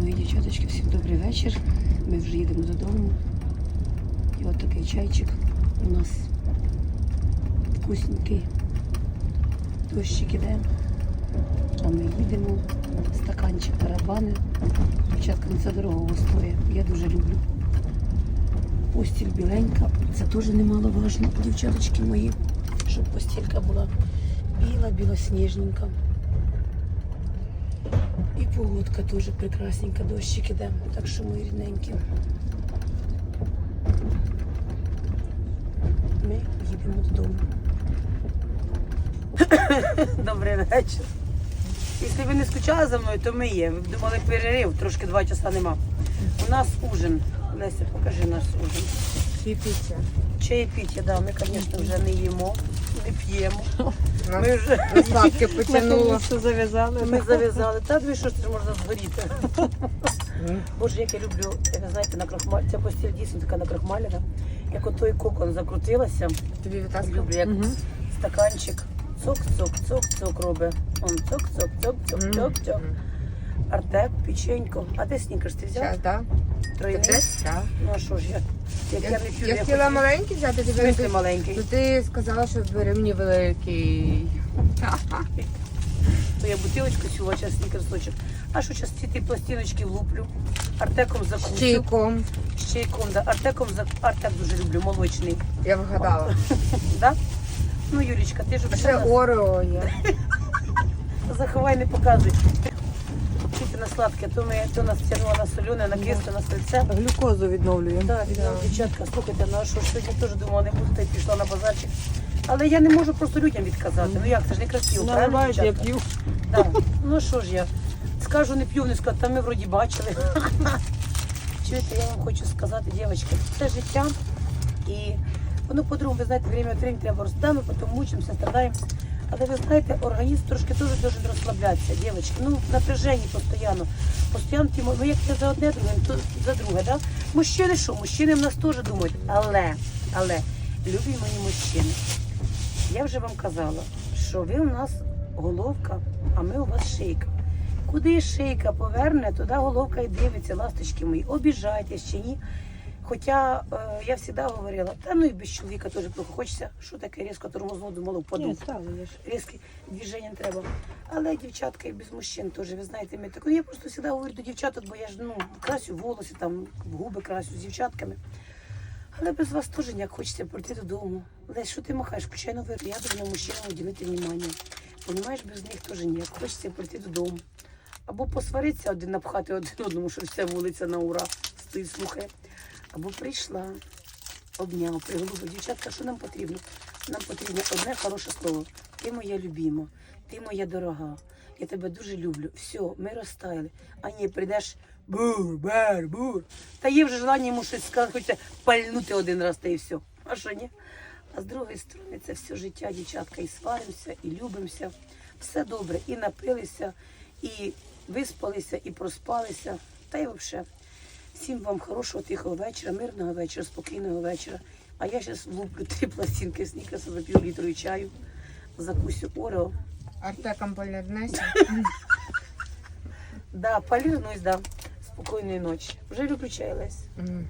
Мої дівчаточки, всім добрий вечір. Ми вже їдемо додому. І от такий чайчик у нас вкусненький. Дощик іде. А ми їдемо. Стаканчик тарабани. Дівчатка, ну це дорогого стоїть. Я дуже люблю. Постіль біленька. Це теж немаловажно, дівчаточки мої, щоб постілька була біла, білосніжненька. Погодка теж прекрасненька, дощик іде, так що мої рідненькі. Ми їдемо додому. Добрий вечір. Якщо ви не скучали за мною, то ми є. Ви б думали перерив, трошки два часа нема. У нас ужин. Леся, покажи наш ужин. Кипіться. Чаєпіття, да, ми, звісно, вже не їмо, не п'ємо. Нас Ми вже на сладке потянуло. Наконець-то зав'язали. Ми зав'язали. Та дві що ж це можна згоріти. Боже, як я люблю, ви знаєте, на крахмаль. Ця постіль дійсно така накрахмалена. Як от той кокон закрутилася. Тобі витаскав? Люблю, як стаканчик. Цок-цок, цок-цок робить. Он цок-цок-цок-цок-цок-цок. Артек, печенько. А де снікерс ти взяв? Щас, да? Тройний? Так. Ну а що ж я? Як я, Я, не я хотіла маленький взяти, ти бери. маленький. Ну ти сказала, що бери мені великий. То я бутилочку а зараз снікерсочок. А що зараз ці ті пластиночки влуплю, артеком. З чайком. З чайком, да. Артеком за артек дуже люблю, молочний. Я вгадала. Да? Ну, Юлічка, ти ж ще Орео є. заховай, не показуй. Тільки на сладке, то, ми, то нас тягнуло на солене, на кисле, на сальце. Глюкозу відновлюємо. Так, да. дівчатка, слухайте, ну а що сьогодні теж думала, не буду, та й пішла на базарчик. Але я не можу просто людям відказати. Ну як, це ж не красиво, правильно, Наливають, я дівчатка? п'ю. Да. Ну що ж я? Скажу, не п'ю, не скажу, та ми вроді бачили. Чуєте, я вам хочу сказати, дівчатки, це життя. І воно по-другому, ви знаєте, время від времени треба рости, ми потім мучимося, страдаємо. Але ви знаєте, організм трошки теж должен розслаблятися, дівчатки. Ну, в напряженні постійно. Постійно ті, ну як не за одне друге, то за друге, да? Мужчини що? Мужчини в нас теж думають. Але, але, любі мої мужчини, я вже вам казала, що ви у нас головка, а ми у вас шийка. Куди шийка поверне, туди головка і дивиться, ласточки мої. Обіжайтесь чи ні. Хоча е, я завжди говорила, та ну і без чоловіка теж плохо хочеться, що таке різко тормозну, думала, впаду. Різкі движення треба. Але дівчатка і без мужчин теж, ви знаєте, ми таку. Я просто завжди говорю до дівчаток, бо я ж ну, красю волоси, там, губи красю з дівчатками. Але без вас теж ніяк хочеться прийти додому. Лесь, що ти махаєш? Включай новий. Я должна мужчинам уділити внимання. Понімаєш, без них теж ніяк. Хочеться прийти додому. Або посваритися один напхати один одному, що вся вулиця на ура стоїть, слухає. Або прийшла, обняв, приголубив. Дівчатка, що нам потрібно? Нам потрібно одне хороше слово. Ти моя любима, ти моя дорога. Я тебе дуже люблю. Все, ми розтаяли. А ні, прийдеш бур, бар, бур. Та є вже желання йому щось сказати, хочеться пальнути один раз та і все. А що ні? А з другої сторони, це все життя, дівчатка, і сваримося, і любимося. Все добре. І напилися, і виспалися, і проспалися. Та й взагалі. Всім вам хорошого, тихого вечора, мирного вечора, спокійного вечора. А я зараз влуплю три пластинки сніка, собі пів літру чаю, закусю орео. Артеком полірнеся. Да, полірнусь, да. Спокійної ночі. Вже виключаю Лесь. М.